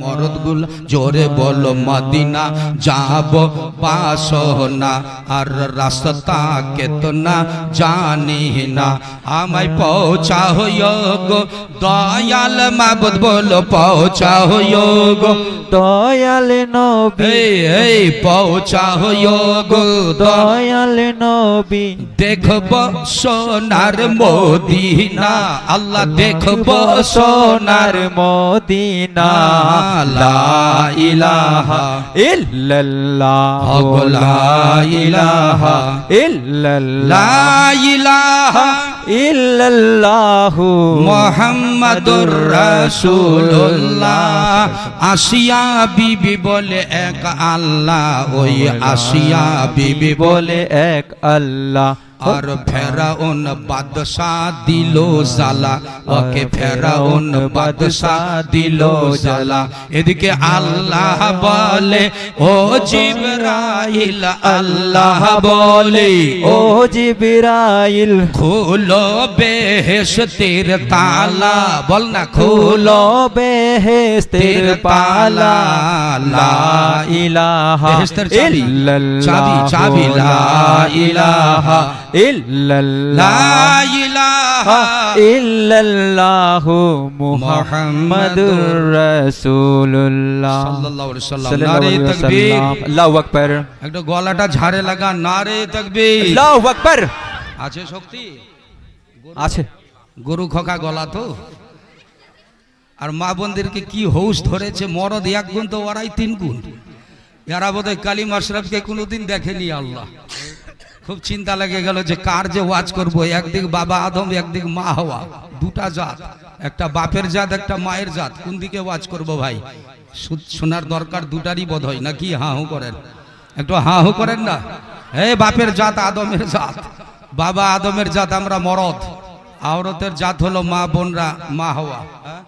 মরদগুল জোরে বলো, মদিনা যাব বাসনা আর রাস্তা কেতনা জানি না। আমায় পৌঁছা গো দয়াল মাবদ বলো পৌঁছা গো দয়াল নবী। এই এই পৌঁছা গো দয়াল নবী। দেখব সোনার মদিনা। আল্লাহ দেখব সোনার সোনার মদিনা। লা ইলাহা ইল্লাল্লাহ। লা ইলাহা ইল্লাল্লাহ। লা ইলাহা ইল্লাল্লাহ মোহাম্মদুর রাসূলুল্লাহ। আসিয়া বিবি বলে এক আল্লাহ ওই আসিয়া বিবি বলে বলে এক আল্লাহ। আর ফেরাউন বাদশাহ দিল জালা ওকে ফেরাউন বাদশাহ দিল জালা এদিকে আল্লাহ বলে ও জিবরাইল আল্লাহ বলে ও জিবরাইল খুলো বেহেশতের তালা। বল না খুলো বেহেস্তের পালা লা ইলাহা বেহেশতের ইল্লাল্লাহ। চাবি চাবি লা ইলাহা ইল্লাল্লাহ মুহাম্মাদুর রাসূলুল্লাহ। সাল্লাল্লাহু আলাইহি সাল্লাম। নারে তাকবীর। ওয়াসাল্লাম। আল্লাহু আকবার। একটা গলাটা ঝাড়ে লাগা নারে তাকবীর। আল্লাহু আকবার। আছে শক্তি? আছে। গরু খোকা গলা তো। আর মা বোনদেরকে কি হৌস ধরেছে মরদ এক গুণ তো ওরাই তিন গুণ এরা বোধহয় কালিম আশরাফকে কোনোদিন দেখেনি আল্লাহ। খুব চিন্তা লেগে গেল যে কার যে ওয়াজ করব? একদিক বাবা আদম একদিক মা হওয়া। দুটা জাত। একটা বাপের জাত একটা মায়ের জাত। কোন দিকে ওয়াজ করব ভাই? শোনার দরকার দুটারই বোধ হয় নাকি হাঁ হু করেন? একটু হাঁ হু করেন না? হে বাপের জাত আদমের জাত। বাবা আদমের জাত আমরা মরদ। আওরতের জাত হলো মা বোনরা মা হওয়া। হ্যাঁ?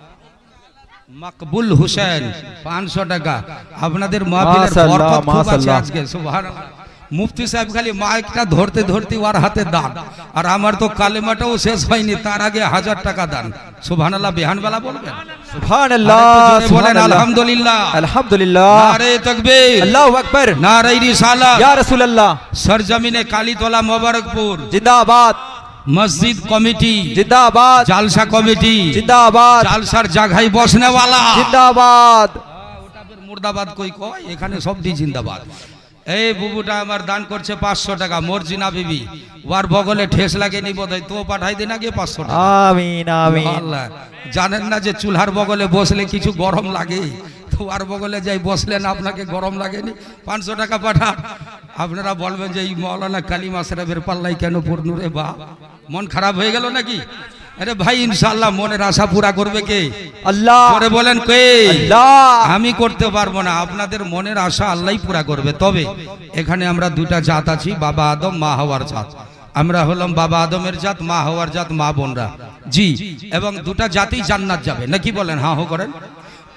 মকবুল হুসেন পাঁচশো টাকা। আপনাদের মাশাআল্লাহ, বরকত খুব আছে আজকে সুবহানাল্লাহ। মুফতি সাহেব খালি মাইকটা ধরতে ধরতে ওর হাতে দান। আর আমার তো কালেমাটাও শেষ হয়নি তার আগে হাজার টাকা দান। সুবহানাল্লাহ বিহান বেলা বলবেন বলেন আলহামদুলিল্লাহ। আলহামদুলিল্লাহ। নারে তাকবীর। আল্লাহু আকবার। নারে রিসালা ইয়া রাসূলুল্লাহ। সরজমিনে কালীতলা মোবারকপুর। জিন্দাবাদ। মসজিদ কমিটি। জিন্দাবাদ। জালসা কমিটি। জিন্দাবাদ। জালসার জায়গায় বসনেওয়ালা। জিন্দাবাদ। মুর্দাবাদ কই কয়? এখানে সবটি জিন্দাবাদ। এই বুবুটা আমার দান করছে পাঁচশো টাকা। মর্জিনা বিবি। ওয়ার বগলে ঠেস লাগেনি বোধ হয় তো পাঠাই দিন আগে পাঁচশো টাকা। জানেন না যে চুলহার বগলে বসলে কিছু গরম লাগে? তো আর বগলে যাই বসলেন আপনাকে গরম লাগেনি? পাঁচশো টাকা পাঠান। আপনারা বলবেন যে এই মৌলানা কালিম আশরাফের পাল্লাই কেন পূর্ণ রে বা মন খারাপ হয়ে গেল নাকি? আরে ভাই ইনশাল্লাহ মনের আশা পুরা করবে কে? আল্লাহ। করে বলেন কে? আল্লাহ। আমি করতে পারব না আপনাদের মনের আশা আল্লাহই পুরা করবে। তবে এখানে আমরা দুটা জাত আছি বাবা আদম মা হওয়ার জাত। আমরা হলাম বাবা আদমের জাত মা হওয়ার জাত মা বোনরা। জি এবং দুটা জাতেই জান্নাত যাবে। নাকি বলেন হা হো করেন।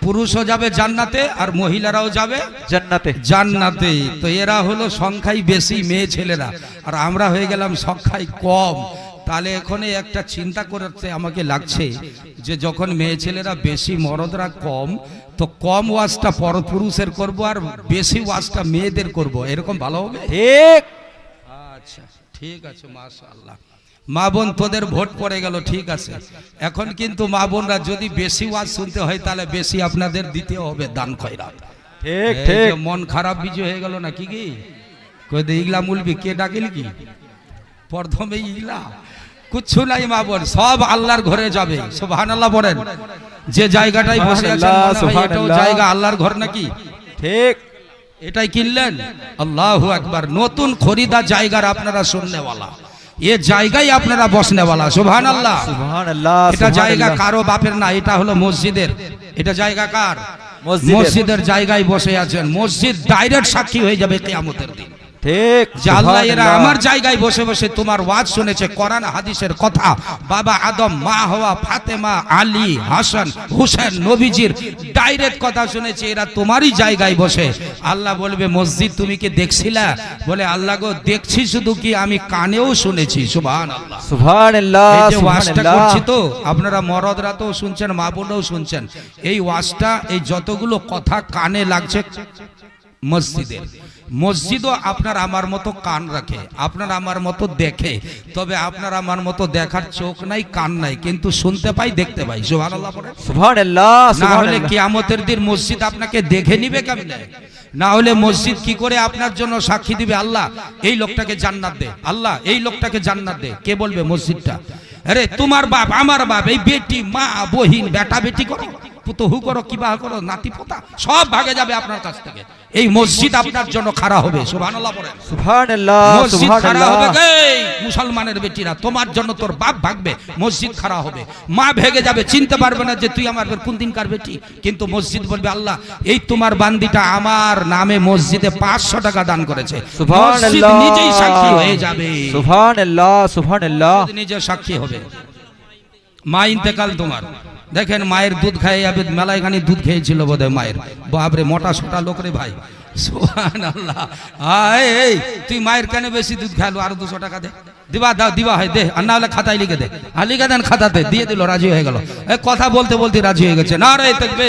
পুরুষও যাবে জান্নাতে আর মহিলারাও যাবে জান্নাতে। জান্নাতে। তো এরা হলো সংখ্যায় বেশি মেয়ে ছেলেরা। আর আমরা হয়ে গেলাম সংখ্যায় কম। তাহলে এখানে একটা চিন্তা করতে আমাকে লাগছে যে যখন মেয়ে ছেলেরা বেশি মরদরা কম তো কম ওয়াজটা পরপুরুষের করব আর বেশি ওয়াজটা মেয়েদের করব। এরকম ভালো হবে? ঠিক। আচ্ছা ঠিক আছে মাশাআল্লাহ। মা বোন তোদের ভোট পড়ে গেল ঠিক আছে। এখন কিন্তু মা বোনরা যদি বেশি ওয়াজ শুনতে হয় তাহলে বেশি আপনাদের দিতে হবে দান খয়রাত। ঠিক ঠিক। মন খারাপ বিজয় হয়ে গেল না কি কি? কই দে ইগলা মুলবি কে ডাকিল কি? প্রথমে ইগলা। কুচ্ছু নাই মা বোন সব আল্লাহর ঘরে যাবে। সুবহানাল্লাহ বলেন। যে জায়গাটাই বসে আছেন এটাও জায়গা আল্লাহর ঘর নাকি? ঠিক। এটাই কিনলেন? আল্লাহু আকবার নতুন খরিদা জায়গার আপনারা শুননেওয়ালা। এ জায়গায় আপনারা বসনেওয়ালা সুবহানাল্লাহ। সুবহানাল্লাহ এটা জায়গা। কারও বাপের না এটা হলো মসজিদের। এটা জায়গা কার? মসজিদের। মসজিদের জায়গায় বসে আছেন। মসজিদ ডাইরেক্ট সাক্ষী হয়ে যাবে কিয়ামতের দিন। ঠিক আল্লাহ এরা আমার জায়গায় বসে বসে তোমার ওয়াজ শুনেছে কোরআন হাদিসের কথা। বাবা আদম মা হওয়া ফাতেমা আলী হাসান হুসেন নবীজির ডাইরেক্ট কথা শুনেছে এরা তোমারই জায়গায় বসে। আল্লাহ বলবে মসজিদ তুমি কি দেখছিলা? বলে আল্লাহ গো দেখছি শুধু কি আমি কানেও শুনেছি। সুবহান আল্লাহ ওয়াজটা করছি তো আপনারা মরদরা তো শুনছেন মা বোনও শুনছেন। এই ওয়াজটা এই যতগুলো কথা কানে লাগছে মসজিদের। মসজিদও আপনার আমার মতো কান রাখে আপনার আমার মতো দেখে তবে আপনার আমার মতো দেখার চোখ নাই কান নাই কিন্তু শুনতে পাই দেখতে পাই। সুবহানাল্লাহ পড়ে সুবহানাল্লাহ না হলে কিয়ামতের দিন মসজিদ আপনাকে দেখে নিবে কেমনে? না হলে মসজিদ কি করে আপনার জন্য সাক্ষী দিবে? আল্লাহ এই লোকটাকে জান্নাত দে। আল্লাহ এই লোকটাকে জান্নাত দে। কে বলবে মসজিদটা? আরে তোমার বাপ আমার বাপ এই বেটি মা বহিন বেটা বেটি করো। পুতহু করো কিবা করো নাতি পোতা সব ভাগে যাবে আপনার কাছ থেকে। এই মসজিদ আপনার জন্য খাড়া হবে সুবহানাল্লাহ পড়েন সুবহানাল্লাহ মসজিদ খাড়া হবে মুসলমানের বেটিরা তোমার জন্য তোর বাপ ভাগবে মসজিদ খাড়া হবে। মা ভেগে যাবে চিনতে পারবে না যে তুই আমার কোন দিনকার বেটি? কিন্তু মসজিদ বলবে আল্লাহ এই তোমার বান্দিটা আমার নামে মসজিদে পাঁচশো টাকা দান করেছে। নিজেই সাক্ষী হয়ে যাবে। সুবহানাল্লাহ সুবহানাল্লাহ। নিজে সাক্ষী হবে। মা ইন্তেকাল তোমার। দেখেন মায়ের দুধ খাই আবে মেলায় খানি দুধ খেয়েছিল বোধহয় মায়ের। বাপরে মোটা সোটা লোক রে ভাই। সুবহান আল্লাহ এই তুই মায়ের কেন বেশি দুধ খাইলো? আরও দুশো টাকা দে। দিবা দাও দিবা হয় দে। আর না হলে খাতায় লিখে দে। আর লিখে দেন খাতাতে দিয়ে দিল রাজি হয়ে গেল। এই কথা বলতে বলতে রাজি হয়ে গেছে। না রে দেখবে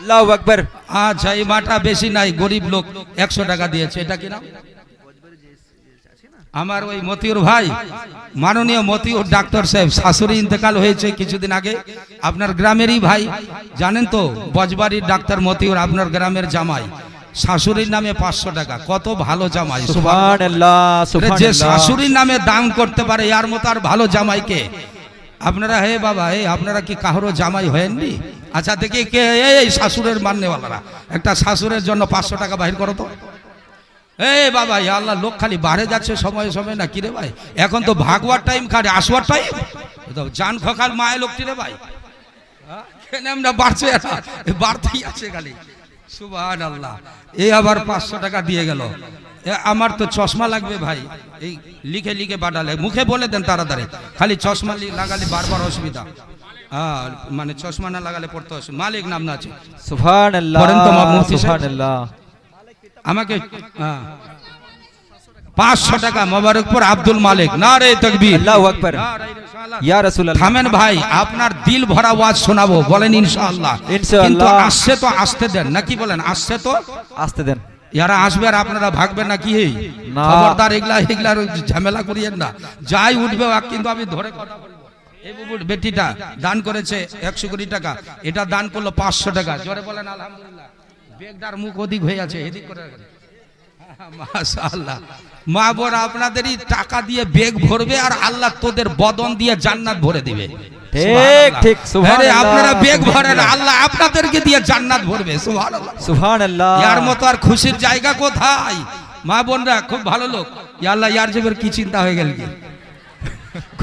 আল্লাহু আকবার। আচ্ছা এই মাটা বেশি নাই গরিব লোক। একশো টাকা দিয়েছে। এটা কি নাম? আমার ওই মতিউর ভাই মাননীয় মতিউর ডাক্তার সাহেব শাশুড়ি ইন্তেকাল হয়েছে কিছুদিন আগে। আপনার গ্রামেরই ভাই জানেন তো বজবাড়ির ডাক্তার মতিউর আপনার গ্রামের জামাই। শাশুড়ির নামে পাঁচশো টাকা কত ভালো জামাই যে শাশুড়ির নামে দান করতে পারে ইয়ার মতো আর ভালো জামাইকে। আপনারা হে বাবা এই আপনারা কি কাহরো জামাই হয়েননি? আচ্ছা দেখি কে এই শাশুড়ের মান্যওয়ালারা। একটা শাশুড়ের জন্য পাঁচশো টাকা বাহির করো তো। এই বাবা ইয়া আল্লাহ লোক খালি বাড়ে যাচ্ছে সময় সময় না কিরে ভাই? এখন তো ভাগবার টাইম খাটে আসবার টাইম জান খকাল মায়ের লোকটি রে ভাই। হ্যাঁ? আমরা বাড়ছে বাড়তেই আছে খালি। সুবাহ আল্লাহ এই আবার পাঁচশো টাকা দিয়ে গেল। এ আমার তো চশমা লাগবে ভাই। এই লিখে লিখে পাঠালে মুখে বলে দেন তাড়াতাড়ি। খালি চশমা লাগালে বারবার অসুবিধা। মানে চশমা না লাগালে পড়তে অসুবিধা। মালিক নাম না আছে তো মা মুফতি সাহেব? সুবহানাল্লাহ আমাকে হ্যাঁ। পাঁচশো টাকা মোবারকপুর আব্দুল মালিক। না রে তকবীর থামেন ভাই আপনার দিল ভরা ওয়াজ শোনাবো বলেন ইনশাআল্লাহ। কিন্তু আসছে তো আসতে দেন। নাকি বলেন আসছে তো? আসতে দেন। যারা আসবে আর আপনারা ভাগবেন না। খবরদার এগুলা এগুলার ঝামেলা করিয়েন না। যাই উঠবে কিন্তু আমি ধরে কথা বলব। বেটিটা দান করেছে একশো কোটি টাকা। এটা দান করল পাঁচশো টাকা। জোরে বলেন আলহামদুলিল্লাহ। বেগদার মুখ ওদিক হয়ে আছে এদিক করে মাশাআল্লাহ। মা বোন আপনাদেরই টাকা দিয়ে বেগ ভরবে আর আল্লাহ তোদের বদন দিয়ে জান্নাত ভরে দিবে। ঠিক, ঠিক, সুবহানাল্লাহ, আপনারা বেগ ভরেন আল্লাহ আপনাদেরকে দিয়ে জান্নাত ভরবে। সুবহানাল্লাহ। সুবহানাল্লাহ। ইয়ার মতো আর খুশির জায়গা কোথায়? মা বোনরা খুব ভালো লোক। আল্লাহ ইয়ার জীবের কি চিন্তা হয়ে গেল কি?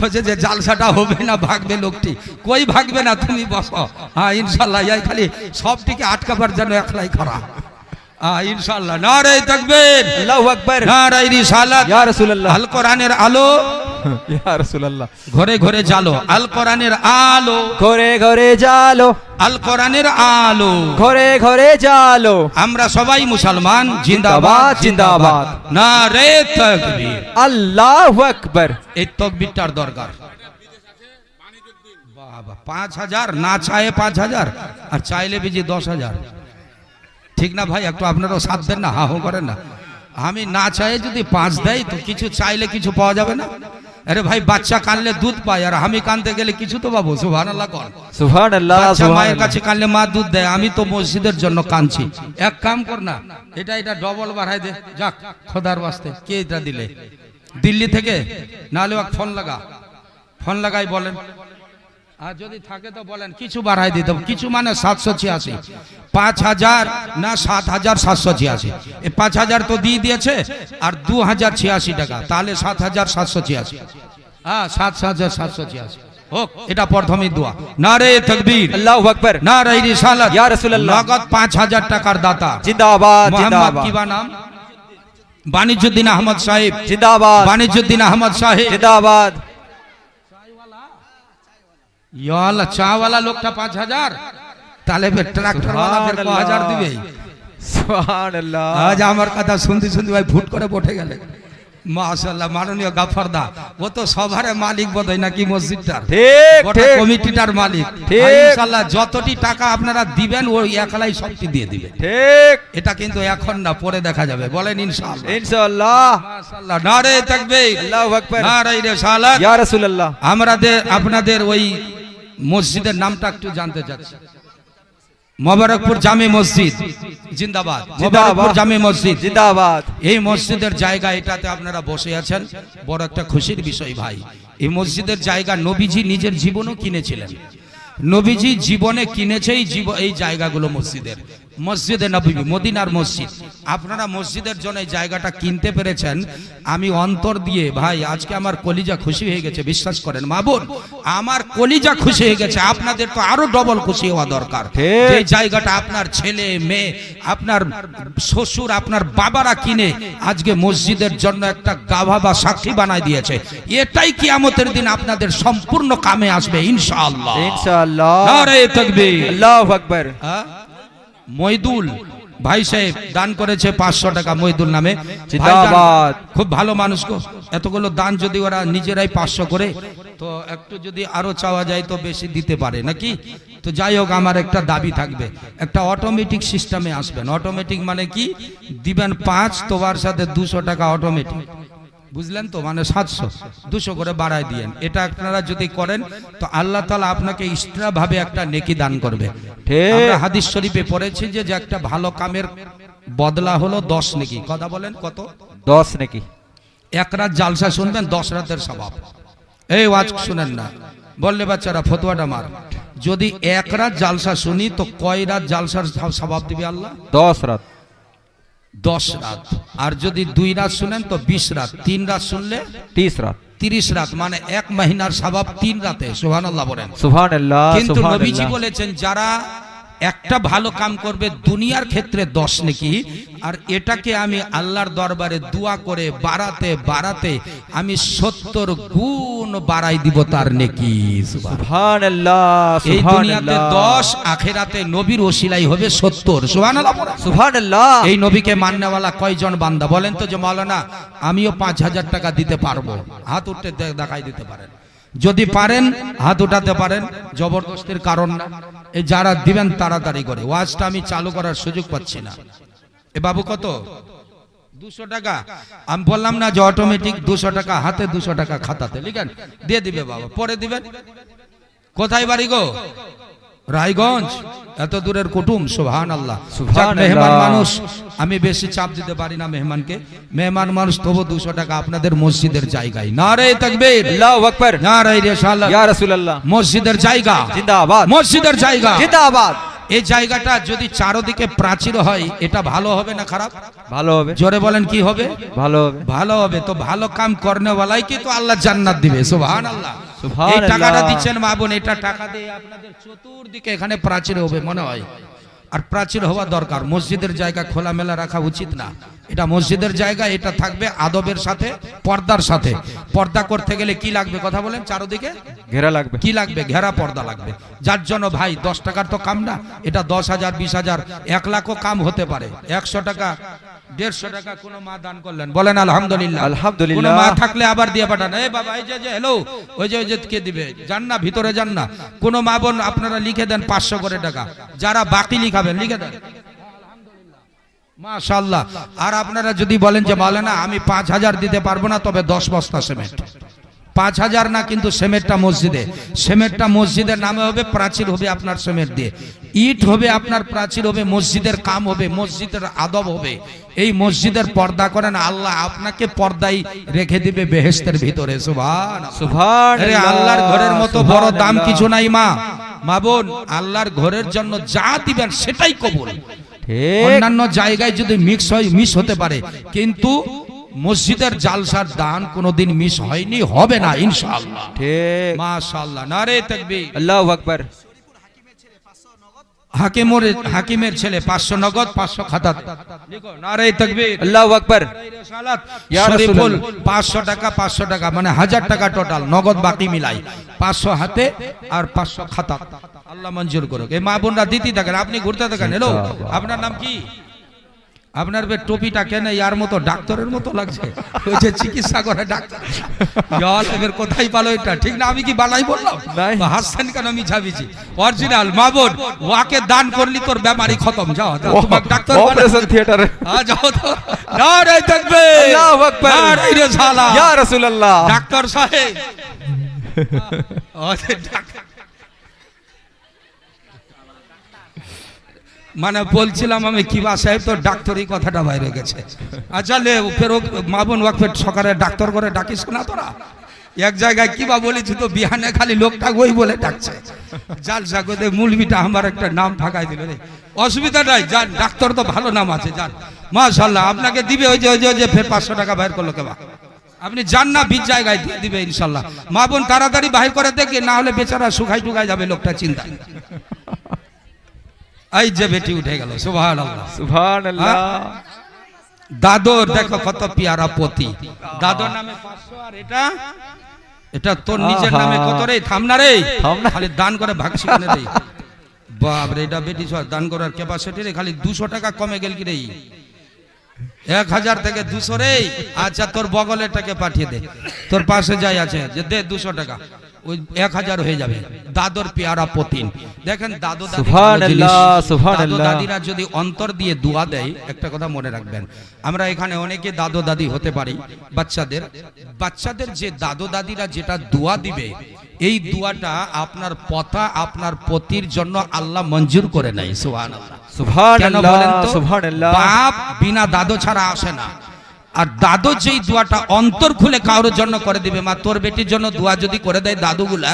খোঁজে যে জালসাটা হবে না ভাগবে লোকটি। কই ভাগবে না তুমি বসো? হ্যাঁ ইনশাল্লাহ খালি সবটিকে আটকাবার জন্য একলাই করা হ্যাঁ ইনশাল্লাহ না রে থাকবেন আল্লাহু আকবার। না রে রিসালাত। ইয়া রাসূলুল্লাহ। আল কোরআনের আলো। ইয়া রাসূলুল্লাহ। ঘরে ঘরে জালো আল কোরআনের আলো। ঘরে ঘরে জালো আল কোরআনের আলো। ঘরে ঘরে জালো আমরা সবাই মুসলমান। জিন্দাবাদ জিন্দাবাদ। না রে তকবীর। আল্লাহু আকবার। এই তকবীরটার দরকার। বাবা পাঁচ হাজার। না চায় পাঁচ হাজার। আর চাইলে বিজি দশ হাজার। ঠিক না ভাই একটু আপনারাও সাথ দেন না হা হু করেন না। আমি না চাই যদি পাঁচ দেয় তো কিছু চাইলে কিছু পাওয়া যাবে না। আরে ভাই বাচ্চা কানলে দুধ পায় আর আমি কানতে গেলে কিছু তো পাবো সুবহানাল্লাহ কর। সুবহানাল্লাহ বাচ্চা মায়ের কাছে কানলে মা দুধ দেয় আমি তো মসজিদের জন্য কানছি এক কাম কর না এটা এটা ডবল বাড়াই দে যাক খোদার বাস্তে কে এটা দিলে? দিল্লি থেকে নাহলে ফোন লাগা। ফোন লাগাই বলেন। আর যদি থাকে তো বলেন কিছু বাড়াই দিতে কিছু মানে সাতশো ছিয়াশি। পাঁচ হাজার না সাত হাজার সাতশো ছিয়াশি। এই পাঁচ হাজার তো দিয়ে দিয়েছে আর দু হাজার ছিয়াশি টাকা। তাহলে সাত হাজার সাতশো ছিয়াশি। হ্যাঁ সাত হাজার সাতশো ছিয়াশি। হোক এটা প্রথমেই দোয়া। না রে তকবীর। আল্লাহু আকবার। না রে রিসালাত। ইয়া রাসূলুল্লাহ। নগদ 5000 টাকার দাতা। জিন্দাবাদ জিন্দাবাদ। কিবা নাম? বাণিজ্যুদ্দিন আহমদ সাহেব। জিন্দাবাদ। বাণিজ্যুদ্দিন আহমদ সাহেব। জিন্দাবাদ। ইয়াল্লা চাওয়ালা লোকটা পাঁচ হাজার। তাহলে ট্রাক্টর ক হাজার দিবে? আজ আমার কথা শুনতে শুনতে ভাই ফুট করে বঠে গেলে। মাশাআল্লাহ মাননীয় গাফরদা ও তো সভারে মালিক বোধহয় নাকি মসজিদটার? কমিটিটার মালিক। ইনশাআল্লাহ যতটি টাকা আপনারা দিবেন ও একলাই সবটি দিয়ে দিবে। ঠিক। এটা কিন্তু এখন না পরে দেখা যাবে। বলেন ইনশাআল্লাহ। ইনশাআল্লাহ। মাশাআল্লাহ নারে তাকবীর। আল্লাহু আকবার। নারে রিসালাত। ইয়া রাসূলুল্লাহ। আমাদের আপনাদের ওই মসজিদের নামটা একটু জানতে চাচ্ছি। মোবারকপুর জামে মসজিদ জিন্দাবাদ। মোবারকপুর জামে মসজিদ। জিন্দাবাদ। এই মসজিদের জায়গা এটাতে আপনারা বসে আছেন। বড় একটা খুশির বিষয় ভাই। এই মসজিদের জায়গা নবীজি নিজের জীবনও কিনেছিলেন। নবীজি জীবনে কিনেছেই এই জায়গাগুলো মসজিদের। মসজিদে নবী মদিনার মসজিদ। আপনারা মসজিদের জন্য জায়গাটা কিনতে পেরেছেন। আমি অন্তর দিয়ে ভাই আজকে আমার কলিজা খুশি হয়ে গেছে বিশ্বাস করেন। মা বোন আমার কলিজা খুশি হয়ে গেছে আপনাদের তো আরও ডবল খুশি হওয়া দরকার। যে জায়গাটা আপনার ছেলে মেয়ে আপনার শ্বশুর আপনার বাবারা কিনে আজকে মসজিদের জন্য একটা গাভা বা সাক্ষী বানায় দিয়েছে। এটাই কিয়ামতের দিন আপনাদের সম্পূর্ণ কামে আসবে ইনশাআল্লাহ। ইনশাআল্লাহ। নারে তাকবীর। আল্লাহু আকবার। হ্যাঁ? মইদুল ভাই সাহেব দান করেছে পাঁচশো টাকা মইদুল নামে। খুব ভালো মানুষ গো। এতগুলো দান যদি ওরা নিজেরাই পাঁচশো করে তো একটু যদি আরও চাওয়া যায় তো বেশি দিতে পারে নাকি? তো যাই হোক আমার একটা দাবি থাকবে। একটা অটোমেটিক সিস্টেমে আসবেন। অটোমেটিক মানে কি? দিবেন পাঁচ তোমার সাথে দুশো টাকা অটোমেটিক বুঝলেন তো? মানে সাতশো। দুশো করে বাড়ায় দিয়েন। এটা আপনারা যদি করেন তো আল্লাহ তালা আপনাকে ভাবে একটা নেকি দান করবে। হাদিস শরীফে পড়েছি যে একটা ভালো কামের বদলা হলো দশ নেকি। কথা বলেন কত? দশ নেকি। এক রাত জালসা শুনবেন দশ রাতের স্বভাব। এই ওয়াজ শুনেন না। বললে বাচ্চারা ফতুয়াটা মার। যদি এক রাত জালসা শুনি তো কয় রাত জালসার স্বভাব দিবে আল্লাহ? দশ রাত। দশ রাত। আর যদি দুই রাত শুনেন তো বিশ রাত। তিন রাত শুনলে ত্রিশ রাত। তিরিশ রাত মানে এক মহিনার স্বভাব তিন রাতে সুহান আল্লাহ বলেন। সুহান কিন্তু নবীজি বলেছেন যারা একটা ভালো কাম করবে দুনিয়ার ক্ষেত্রে দশ নাকি আর এটাকে আমি আল্লাহর দরবারে দোয়া করে বাড়াতে বাড়াতে আমি সত্তর গুণ বাড়াই দিব তার নেকি দশ আখেরাতে নবীর ওসিলাই হবে সত্তর সুহানাল্লাহ এই নবীকে মান্যওয়ালা কয়জন বান্দা বলেন তো যে মালনা আমিও পাঁচ হাজার টাকা দিতে পারব। হাত উঠতে দেখাই দিতে পারেন। যদি পারেন, হাত উঠাতে পারেন, জবরদস্তির কারণ না। এই যারা দিবেন, তাড়াতাড়ি করে। ওয়াজটা আমি চালু করার সুযোগ পাচ্ছি না। এ বাবু কত? দুশো টাকা। আমি বললাম না যে অটোমেটিক দুশো টাকা, হাতে দুশো টাকা খাতাতে। লিখেন, দিয়ে দিবে বাবা, পরে দিবেন। কোথায় বাড়ি গো? রায়গঞ্জ এত দূরের কুটুম সুহান আল্লাহ মেহমান মানুষ আমি বেশি চাপ দিতে পারি না মেহমানকে। মেহমান মানুষ তবু দুশো টাকা আপনাদের মসজিদের জায়গায়। না রে থাকবে না রে মসজিদের জায়গা। মসজিদের জায়গা। জিন্দাবাদ। এই জায়গাটা যদি চারোদিকে প্রাচীর হয় এটা ভালো হবে না খারাপ? ভালো হবে। জোরে বলেন কি হবে? ভালো হবে। ভালো হবে। তো ভালো কাম করনে ওয়ালাই কি তো আল্লাহ জান্নাত দিবে? সুবহান আল্লাহ এই টাকাটা। দিচ্ছেন মা বোন এটা টাকা দিয়ে আপনাদের চতুর্দিকে এখানে প্রাচীর হবে মনে হয়। আর প্রাচীর হওয়া দরকার। মসজিদের জায়গা খোলামেলা রাখা উচিত না। এটা মসজিদের জায়গা এটা থাকবে আদবের সাথে পর্দার সাথে। পর্দা করতে গেলে কি লাগবে কথা বলেন চারোদিকে? ঘেরা লাগবে। কি লাগবে? ঘেরা পর্দা লাগবে। যার জন্য ভাই দশ টাকার তো কাম না এটা দশ হাজার বিশ হাজার এক লাখও কাম হতে পারে। একশো টাকা দেড়শো টাকা কোনো মা দান করলেন। বলেন আলহামদুলিল্লাহ। আলহামদুলিল্লাহ। মা থাকলে আবার দিয়ে পাঠান। এই বাবা এই যে যে হ্যালো ওই যে ওই যে কে দিবে? যান না ভিতরে যান না কোনো মা বোন আপনারা লিখে দেন পাঁচশো করে টাকা। যারা বাকি লিখাবেন লিখে দেন। মাশাল্লাহ আর আপনারা যদি বলেন যে মাওলানা আমি পাঁচ হাজার দিতে পারব না তবে দশ বস্তা সিমেন্ট। পাঁচ হাজার না কিন্তু সিমেন্টটা মসজিদে। সিমেন্টটা মসজিদের নামে হবে প্রাচীর হবে আপনার সিমেন্ট দিয়ে। ইট হবে আপনার প্রাচীর হবে মসজিদের কাম হবে মসজিদের আদব হবে। এই মসজিদের পর্দা করেন আল্লাহ আপনাকে পর্দায় রেখে দিবে বেহেস্তের ভিতরে সুভান সুভান আল্লাহর ঘরের মতো বড় দাম কিছু নাই মা। মা বোন আল্লাহর ঘরের জন্য যা দিবেন সেটাই কবুল। অন্যান্য জায়গায় যদি মিক্স হয় মিস হতে পারে। কিন্তু মসজিদের জালসার দান কোনোদিন মিস হয়নি হবে না ইনশাআল্লাহ। ঠিক। মাশাআল্লাহ নারে তাকবীর। আল্লাহু আকবার। হাকিমের হাকিমের ছেলে পাঁচশো নগদ পাঁচশো খাতা লিখো নারে তকবীর। আল্লাহু আকবার। ইয়া শরীফুল রাসূলুল্লাহ। পাঁচশো টাকা পাঁচশো টাকা মানে হাজার টাকা টোটাল নগদ বাকি মিলাই। পাঁচশো হাতে আর পাঁচশো খাতা আল্লাহ মঞ্জুর করুক। এই মা বোনরা দিতে থাকেন আপনি ঘুরতে থাকেন হ্যালো আপনার নাম কি? আপনার বে টুপিটা কেন ইয়ার মতো ডাক্তারের মতো লাগছে। ওই যে চিকিৎসা করে ডাক্তার। জল এবার কোথায় পালো এটা? ঠিক না আমি কি বালাই বললাম? হাসছেন কেন আমি ছাবিছি অরিজিনাল মা বোন ওয়াকে দান করলি তোর বেমারি খতম যাও তোমাকে ডাক্তার। অপারেশন থিয়েটারে আ, যাও তো নারে থাকবে। আল্লাহু আকবার। নারে রেসালা ইয়া রাসূলুল্লাহ। ডাক্তার সাহেব। ও, যে ডাক্তার- মানে বলছিলাম আমি কিবা সাহেব তো ডাক্তারি কথাটা বাইরে গেছে। আচ্ছা লে, ফের মামুন ওয়াকফের সকালে ডাক্তার করে ডাকিস না তোরা? এক জায়গায় কিবা বলেছি তো বিহানে খালি লোকটা ওই বলে ডাকছে। জাল জাগতে মুলবিটা আমার একটা নাম ফাঁকাই দিল রে। অসুবিধা নাই, যান, ডাক্তার তো ভালো নাম আছে, যান। মাশাল্লাহ, আপনাকে দিবে ওই যে ওই যে ওই যে, ফের পাঁচশো টাকা বাইর করল কেবা। আপনি যান না বীজ জায়গায় দিয়ে দিবে ইনশাল্লাহ। মা বোন তাড়াতাড়ি বাহির করে দেখে, না হলে বেচারা শুকাই টুকাই যাবে লোকটা চিন্তা। এই যে বেটি উঠে গেল সুভান আল্লাহ সুবহানাল্লাহ দাদর দেখো কত পিয়ারা পতি। দাদর নামে পাঁচশো আর এটা? এটা তোর নিজের নামে কত রে? থাম না রে। খালি দান করে ভাগছি কেন রে। বাপ রে এটা বেটি দান করার ক্যাপাসিটি রে খালি দুশো টাকা কমে গেল কি রে? এক হাজার থেকে দুশো রে। আচ্ছা তোর বগলের টাকে পাঠিয়ে দে। তোর পাশে যাই আছে যে দে দুশো টাকা। ওই এক হাজার হয়ে যাবে। দাদর পেয়ারা পতিন। দেখেন দাদু দাদিরা যদি অন্তর দিয়ে দোয়া দেয় একটা কথা মনে রাখবেন। আমরা এখানে অনেকে দাদু দাদি হতে পারি বাচ্চাদের। বাচ্চাদের যে দাদু দাদিরা যেটা দোয়া দিবে এই দোয়াটা আপনার পথা আপনার পতির জন্য আল্লাহ মঞ্জুর করে নেয় সুবহানাল্লাহ। বাপ বিনা দাদু ছাড়া আসে না। আর দাদু যেই দোয়াটা অন্তর খুলে কারোর জন্য করে দিবে মা তোর বেটির জন্য দোয়া যদি করে দেয় দাদুগুলা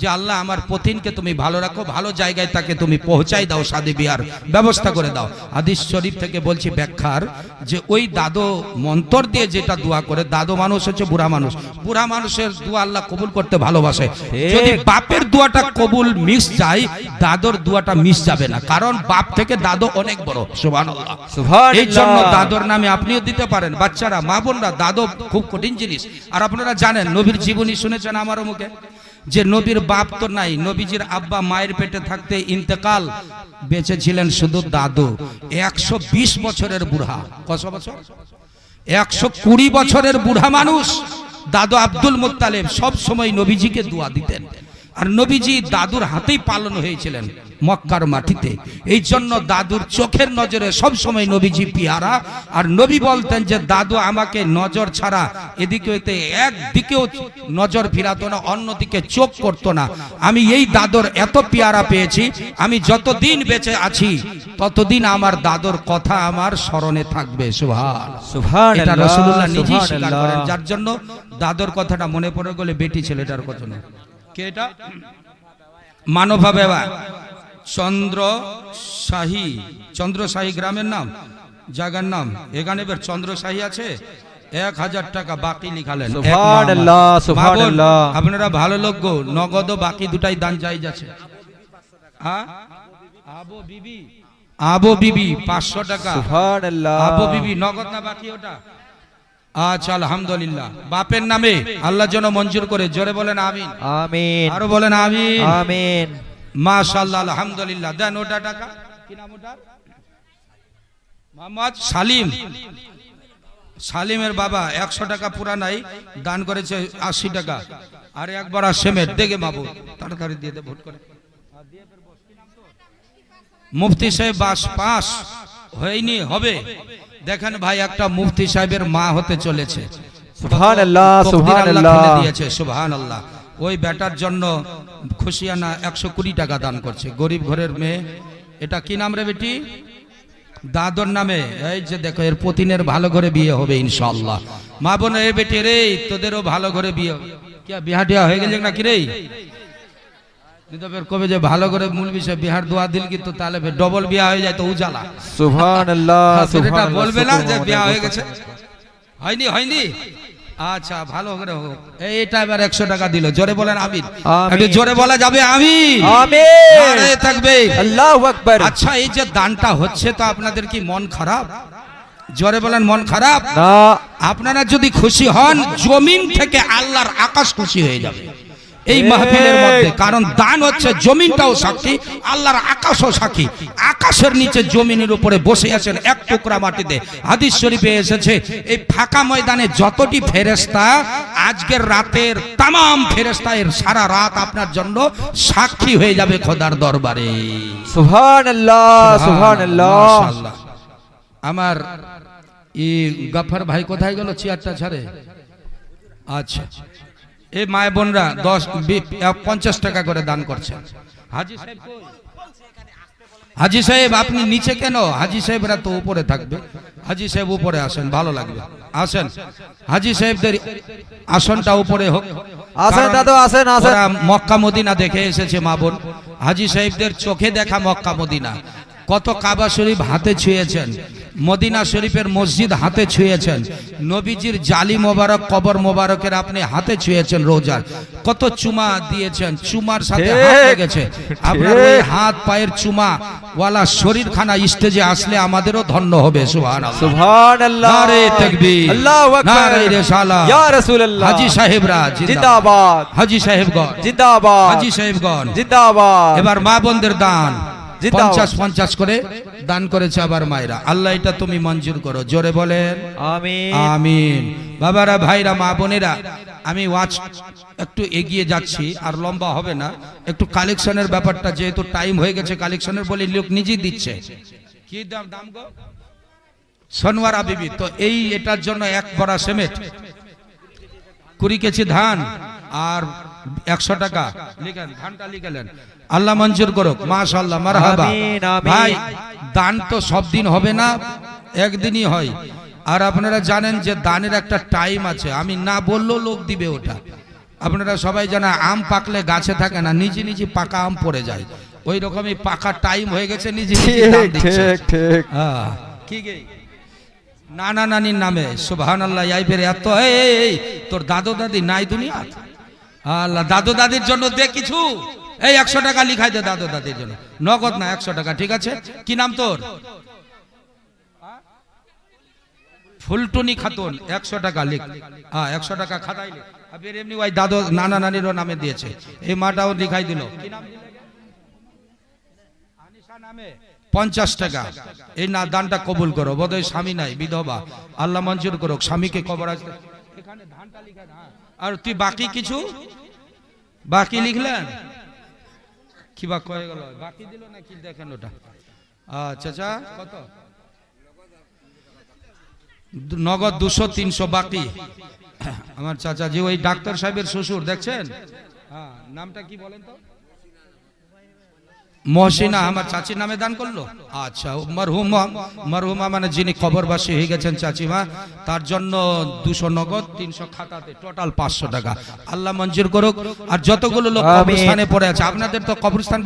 যে আল্লাহ আমার পতিনকে তুমি ভালো রাখো ভালো জায়গায় তাকে তুমি পৌঁছাই দাও সাদি বিয়ার ব্যবস্থা করে দাও। হাদিস শরীফ থেকে বলছি ব্যাখ্যার যে ওই দাদু মন্তর দিয়ে যেটা দোয়া করে দাদু মানুষ হচ্ছে বুড়া মানুষ। বুড়া মানুষের দোয়া আল্লাহ কবুল করতে ভালোবাসে। যদি বাপের দোয়াটা কবুল মিস যায় দাদর দোয়াটা মিস যাবে না। কারণ বাপ থেকে দাদু অনেক বড় সুবহানাল্লাহ। সুবহানাল্লাহ। এই জন্য দাদর নামে আপনিও দিতে পারেন বাচ্চারা, মা বোনরা, দাদব, খুব কঠিন জিনিস। আর আপনারা জানেন, নবীর জীবনী শুনেছেন আমারও মুখে, যে নবীর বাপ তো নাই, নবীজির আব্বা মায়ের পেটে থাকতে ইন্তেকাল বেঁচে ছিলেন শুধু দাদু। একশো বিশ বছরের বুড়া। কত বছর? একশো কুড়ি বছরের বুড়া মানুষ, দাদু আব্দুল মুত্তালেব সব সময় নবীজিকে দোয়া দিতেন। আর নবীজি দাদুর হাতেই পালন হয়েছিলেন। মক্কার মাটিতে। এই জন্য দাদুর চোখের নজরে সব সময় নবীজি পিয়ারা। আর নবী বলতেন যে দাদু আমাকে নজর ছাড়া এদিকে হইতে একদিকেও নজর ফিরাতো না অন্যদিকে চোখ করতো না। আমি এই দাদর এত পেয়ারা পেয়েছি আমি যতদিন বেঁচে আছি ততদিন আমার দাদর কথা আমার স্মরণে থাকবে। সুভান এটা রসুল্লাহ নিজেই স্বীকার করেন। যার জন্য দাদর কথাটা মনে পড়ে গেলে বেটি ছেলেটার কথা না। কে এটা? মানভা বেবা চন্দ্র শাহী চন্দ্র শাহী গ্রামের নাম জায়গার নাম। এখানে এবার চন্দ্র শাহী আছে এক হাজার টাকা বাকি লিখালেন আপনারা ভালো লোক গো নগদ ও বাকি দুটাই দান যাই যাচ্ছে। হ্যাঁ আবো বিবি। আবো বিবি পাঁচশো টাকা। সুবহানাল্লাহ। আবু বিবি নগদ না বাকি ওটা? আচ্ছা আলহামদুলিল্লাহ। বাপের নামে আল্লাহ যেন মঞ্জুর করে জোরে বলেন আমিন। আমিন। আরও বলেন আমিন। আমিন। মাশাআল্লাহ আলহামদুলিল্লাহ। দেন ওটা টাকা। কি নাম ওটার? মোহাম্মদ সালিম। সালিমের বাবা একশো টাকা পুরা নাই দান করেছে আশি টাকা। আর একবার আর সেমেট দেখে বাবু তাড়াতাড়ি দিয়ে দে ভোট করে। মুফতি সাহেব বাস পাস হয়নি হবে। দেখেন ভাই একটা মুফতি সাহেবের মা হতে চলেছে। সুবহানাল্লাহ, আল্লাহ সুবহানাল্লাহ। দিয়েছে ওই বেটার জন্য খুশিয়ানা একশো কুড়ি টাকা দান করছে। গরিব ঘরের মেয়ে এটা কি নাম রে বেটি? দাদর নামে। এই যে দেখো এর পতিনের ভালো করে বিয়ে হবে ইনশাল্লাহ মা বোন এ বেটি রে তোদেরও ভালো করে বিয়ে। কি বিহা টিয়া হয়ে গেছে নাকি রে? কিন্তু কবে যে ভালো করে মূল বিষয় বিহার দোয়া দিল কিন্তু তাহলে ডবল বিয়া হয়ে যায় তো উজালা। সুবহানাল্লাহ সুবহানাল্লাহ বলবে না যে বিয়া হয়ে গেছে। হয়নি হয়নি। আচ্ছা ভালো করে হোক। এইটা এবার একশো টাকা দিল। জোরে বলেন আমিন। একটু জোরে বলা যাবে? আমিন। থাকবে। আল্লাহু আকবার। আচ্ছা এই যে দানটা হচ্ছে তো আপনাদের কি মন খারাপ? জোরে বলেন মন খারাপ? আপনারা যদি খুশি হন জমিন থেকে আল্লাহর আকাশ খুশি হয়ে যাবে। এই মাহফিলের মধ্যে। কারণ দান হচ্ছে জমিনটাও সাক্ষী আল্লাহর আকাশও সাক্ষী। আকাশের নিচে জমিনের উপরে বসে আছেন এক টুকরা মাটিতে। হাদিস শরীফে এসেছে এই ফাঁকা ময়দানে যতটি ফেরেস্তা আজকের রাতের তামাম ফেরেস্তা এর সারা রাত আপনার জন্য সাক্ষী হয়ে যাবে খোদার দরবারে। সুবহানাল্লাহ সুবহানাল্লাহ। মাশাআল্লাহ। আমার ই গাফার ভাই কোথায় গেল? চেয়ারটা ছাড়ে। আচ্ছা। এই মায় বোনরা দশ বি- পঞ্চাশ টাকা করে দান করছে। হাজি সাহেব হাজি সাহেব আপনি নিচে কেন? হাজি সাহেবরা তো উপরে থাকবে। হাজি সাহেব উপরে আসেন ভালো লাগবে। আসেন। হাজি সাহেবদের আসনটা উপরে হোক। আসেন দাদু, আসেন, আসেন। মক্কা মদিনা দেখে এসেছে মা বোন। হাজি সাহেবদের চোখে দেখা মক্কা মদিনা। কত কাবা শরীফ হাতে ছুঁয়েছেন। মদিনা শরীফের মসজিদ হাতে ছুঁয়েছেন। নবীজির জালি মোবারক কবর মোবারকের আপনি হাতে ছুঁয়েছেন রোজার। কত চুমা দিয়েছেন চুমার সাথে হাত লেগেছে। আপনার ওই হাত পায়ের চুমা ওয়ালা শরীর খানা স্টেজে আসলে আমাদেরও ধন্য হবে সুবহানাল্লাহ। সুবহানাল্লাহ। নারে তাকবীর আল্লাহু আকবার। নারে রিসালাত ইয়া রাসূলুল্লাহ। হাজি সাহেবরা জিন্দাবাদ। হাজি সাহেবগণ। জিন্দাবাদ। হাজি সাহেবগণ। জিন্দাবাদ। এবার মা বোনদের দান। পঞ্চাশ পঞ্চাশ করে দান করেছে আবার মায়েরা। আল্লাহ এটা তুমি মঞ্জুর করো। জোরে বলেন। আমিন। বাবারা ভাইরা মা বোনেরা আমি ওয়াচ একটু এগিয়ে যাচ্ছি আর লম্বা হবে না। একটু কালেকশনের ব্যাপারটা যেহেতু টাইম হয়ে গেছে কালেকশনের বলে লোক নিজেই দিচ্ছে। কি দাম দাম গো? সোনওয়ারা বিবি তো এই এটার জন্য এক বড়া সিমেন্ট কুড়ি কেজি ধান আর একশো টাকা। লিখেন ধানটা লিখেলেন। আল্লাহ মঞ্জুর করুক মাশাল্লাহ মারহাবা। আমিন, আমিন। ভাই দান তো সব দিন হবে না একদিনই হয়। আর আপনারা জানেন যে দানের একটা টাইম আছে আমি না বললেও লোক দিবে ওটা। আপনারা সবাই জানা আম পাকলে গাছে থাকে না নিজে নিজে পাকা আম পড়ে যায়। ওই রকমই পাকা টাইম হয়ে গেছে নিজে হ্যাঁ, কি নানা নানির নামে সুবহান আল্লাহ এত তোর দাদু দাদি নাই দুনিয়া আল্লাহ দাদু দাদির জন্য দে কিছু। এই একশো টাকা লিখাই দে দাদু দাদির জন্য। নগদ না, একশো টাকা, ঠিক আছে? কি নাম তোর? ফুলটুনি খাতুন, একশো টাকা লিখ। হ্যাঁ একশো টাকা খাতাই লিখ। এমনি ওই দাদু, নানা নানিরও নামে দিয়েছে। এই মাটাও লিখাই দিল। পঞ্চাশ টাকা। এই না, দানটা কবুল করো। বোধহয় স্বামী নাই, বিধবা। আল্লাহ মঞ্জুর করো স্বামীকে কবর আসতে এখানে ধানটা লিখে না আর তুই বাকি কিছু? বাকি লিখলেন? কি বা কয়ে গেল? বাকি দিল না কি দেখেন ওটা। আচ্ছা আচ্ছা। কত? নগদ দুশো তিনশো বাকি। আমার চাচা যে ওই ডাক্তার সাহেবের শ্বশুর দেখছেন? হ্যাঁ নামটা কি বলেন তো? মহসিনা আমার চাচির নামে দান করল? আচ্ছা মরহুম মরহুমা মানে যিনি খবরবাসী হয়ে গেছেন চাচিমা তার জন্য দুশো নগদ তিনশো খাতাতে টোটাল পাঁচশো টাকা। আল্লাহ মঞ্জুর করুক। আর যতগুলো লোক। কবরস্থানে পড়ে আছে আপনাদের তো কবরস্থান